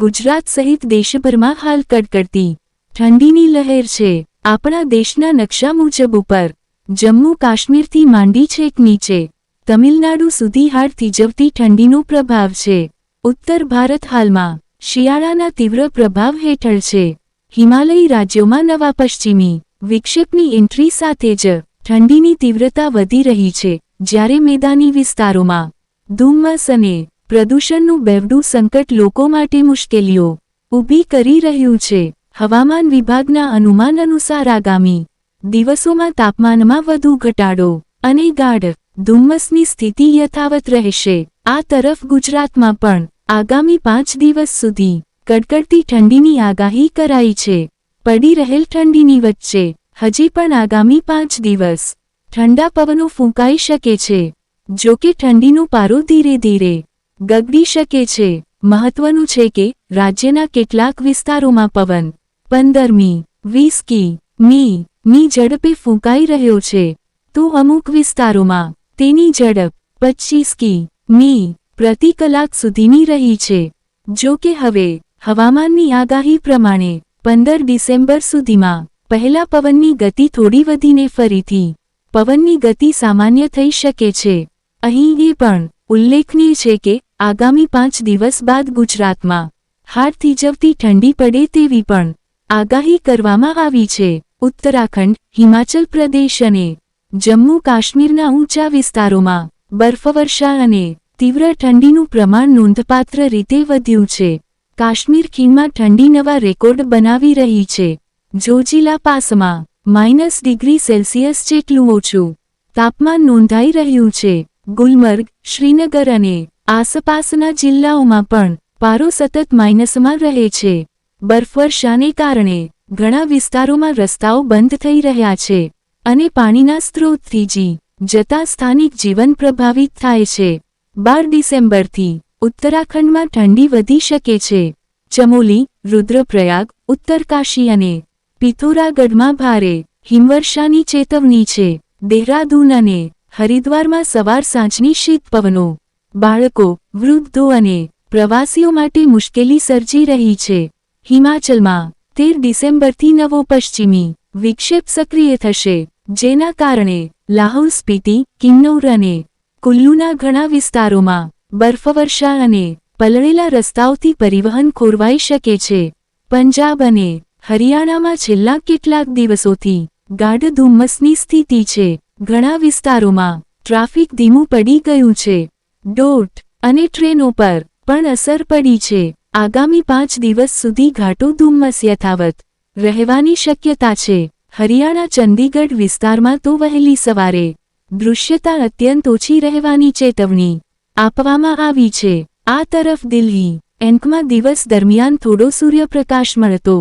ગુજરાત સહિત દેશભરમાં હાલ કડકડતી ઠંડીની લહેર છે. આપણા દેશના નકશા મુજબ ઉપર જમ્મુ કાશ્મીરથી માંડી છેક નીચે તમિલનાડુ સુધી હાડ થીજવતી ઠંડીનો પ્રભાવ છે. ઉત્તર ભારત હાલમાં શિયાળાના તીવ્ર પ્રભાવ હેઠળ છે. હિમાલયી રાજ્યોમાં નવા પશ્ચિમી વિક્ષેપની એન્ટ્રી સાથે જ ઠંડીની તીવ્રતા વધી રહી છે. જ્યારે મેદાની વિસ્તારોમાં ધુમ્મસ અને પ્રદૂષણનું બેવડું સંકટ લોકો માટે મુશ્કેલીઓ ઊભી કરી રહ્યું છે. હવામાન વિભાગના અનુમાન અનુસાર આગામી દિવસોમાં તાપમાનમાં વધુ ઘટાડો અને ગાઢ ધુમ્મસની સ્થિતિ યથાવત રહેશે. આ તરફ ગુજરાતમાં પણ આગામી પાંચ દિવસ સુધી કડકડતી ઠંડીની આગાહી કરાઈ છે. પડી રહેલ ઠંડીની વચ્ચે હજી પણ આગામી પાંચ દિવસ ઠંડા પવનો ફૂંકાઈ શકે છે. જો કે ઠંડીનો પારો ધીરે ધીરે ગગડી શકે છે. મહત્વનું છે કે રાજ્યના કેટલાક વિસ્તારોમાં પવન, પંદરમી, વીસ કી, મી મી ઝડપે ફૂંકાઈ રહ્યો છે. તો અમુક વિસ્તારોમાં તેની ઝડપ પચ્ચીસ કી, મી પ્રતિ કલાક સુધીની રહી છે. જો કે હવે હવામાનની આગાહી પ્રમાણે પંદર ડિસેમ્બર સુધીમાં પહેલા પવનની ગતિ થોડી વધીને ફરીથી પવનની ગતિ સામાન્ય થઈ શકે છે. અહીં એ પણ ઉલ્લેખનીય છે કે, આગામી પાંચ દિવસ બાદ ગુજરાતમાં હાડ થીજવતી ઠંડી પડે તેવી પણ આગાહી કરવામાં આવી છે. ઉત્તરાખંડ, હિમાચલ પ્રદેશ અને જમ્મુ કાશ્મીરના ઊંચા વિસ્તારોમાં બર્ફવર્ષા અને તીવ્ર ઠંડીનું પ્રમાણ નોંધપાત્ર રીતે વધ્યું છે. કાશ્મીર ખીણમાં ઠંડી નવા રેકોર્ડ બનાવી રહી છે. જોજીલા પાસમાં માઇનસ ડિગ્રી સેલ્સિયસ જેટલું ઓછું તાપમાન નોંધાઈ રહ્યું છે. ગુલમર્ગ, શ્રીનગર અને આસપાસના જિલ્લાઓમાં પણ પારો સતત માઇનસમાં રહે છે. બરફવર્ષાને કારણે ઘણા વિસ્તારોમાં રસ્તાઓ બંધ થઈ રહ્યા છે અને પાણીના સ્ત્રોતથી જી જતા સ્થાનિક જીવન પ્રભાવિત થાય છે. બાર ડિસેમ્બરથી ઉત્તરાખંડમાં ઠંડી વધી શકે છે. ચમોલી, રુદ્રપ્રયાગ, ઉત્તરકાશી અને પિથોરાગઢમાં ભારે હિમવર્ષાની ચેતવણી છે. દેહરાદૂન અને હરિદ્વારમાં સવાર સાંજની શીત પવનો. બાળકો, વૃદ્ધો અને પ્રવાસીઓ માટે મુશ્કેલી સર્જી રહી છે. હિમાચલમાં તેર ડિસેમ્બરથી નવો પશ્ચિમી વિક્ષેપ સક્રિય થશે, જેના કારણે લાહૌલ સ્પીતિ, કિન્નૌર અને કુલ્લુના ઘણા વિસ્તારોમાં બર્ફવર્ષા અને પલળેલા રસ્તાઓથી પરિવહન ખોરવાઈ શકે છે. પંજાબ અને હરિયાણામાં છેલ્લા કેટલાક દિવસોથી ગાઢ ધુમ્મસની સ્થિતિ છે. ઘણા વિસ્તારોમાં ટ્રાફિક ધીમું પડી ગયું છે. ડોટ અને ટ્રેનો પર પણ અસર પડી છે. આગામી પાંચ દિવસ સુધી ઘાટો ધુમ્મસ યથાવત રહેવાની શક્યતા છે. હરિયાણા ચંદીગઢ વિસ્તારમાં તો વહેલી સવારે દૃશ્યતા અત્યંત ઓછી રહેવાની ચેતવણી આપવામાં આવી છે. આ તરફ દિલ્હી એન્કમાં દિવસ દરમિયાન થોડો સૂર્યપ્રકાશ મળતો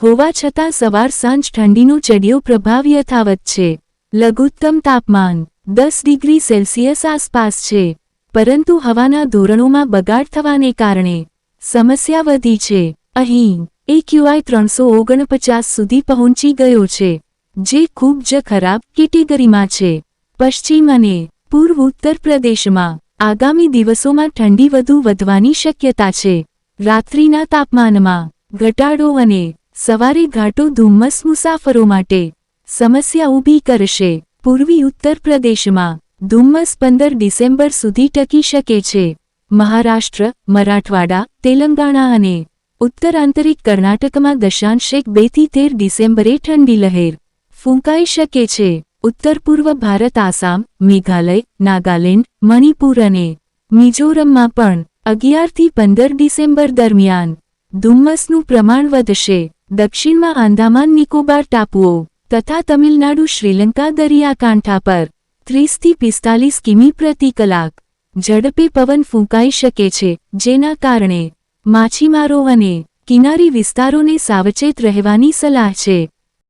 હોવા છતાં સવાર સાંજ ઠંડીનો ચડિયો પ્રભાવ યથાવત છે. લઘુત્તમ તાપમાન દસ ડિગ્રી સેલ્સિયસ આસપાસ છે. પરંતુ હવાના ધોરણોમાં બગાડ થવાને કારણે સમસ્યા વધી છે. અહીં એક્યુઆઈ ત્રણસો ઓગણપચાસ સુધી પહોંચી ગયો છે, જે ખૂબ જ ખરાબ કેટેગરીમાં છે. પશ્ચિમ અને પૂર્વ ઉત્તર પ્રદેશમાં આગામી દિવસોમાં ઠંડી વધુ વધવાની શક્યતા છે. રાત્રિના તાપમાનમાં ઘટાડો અને સવારે ઘાટો ધુમ્મસ મુસાફરો માટે સમસ્યા ઊભી કરશે. પૂર્વી ઉત્તર પ્રદેશમાં ધુમ્મસ પંદર ડિસેમ્બર સુધી ટકી શકે છે. મહારાષ્ટ્ર, મરાઠવાડા, તેલંગાણા અને ઉત્તર આંતરિક કર્ણાટકમાં દશાંશેક બેથી તેર ડિસેમ્બરે ઠંડી લહેર ફૂંકાઈ શકે છે. ઉત્તર પૂર્વ ભારત, આસામ, મેઘાલય, નાગાલેન્ડ, મણિપુર અને મિઝોરમમાં પણ અગિયારથી પંદર ડિસેમ્બર દરમિયાન ધુમ્મસનું પ્રમાણ વધશે. દક્ષિણમાં આંદામાન નિકોબાર ટાપુઓ તથા તમિલનાડુ શ્રીલંકા દરિયાકાંઠા પર ત્રીસથી પિસ્તાલીસ કિમી પ્રતિ કલાક ઝડપે પવન ફૂંકાઈ શકે છે, જેના કારણે માછીમારો અને કિનારી વિસ્તારોને સાવચેત રહેવાની સલાહ છે.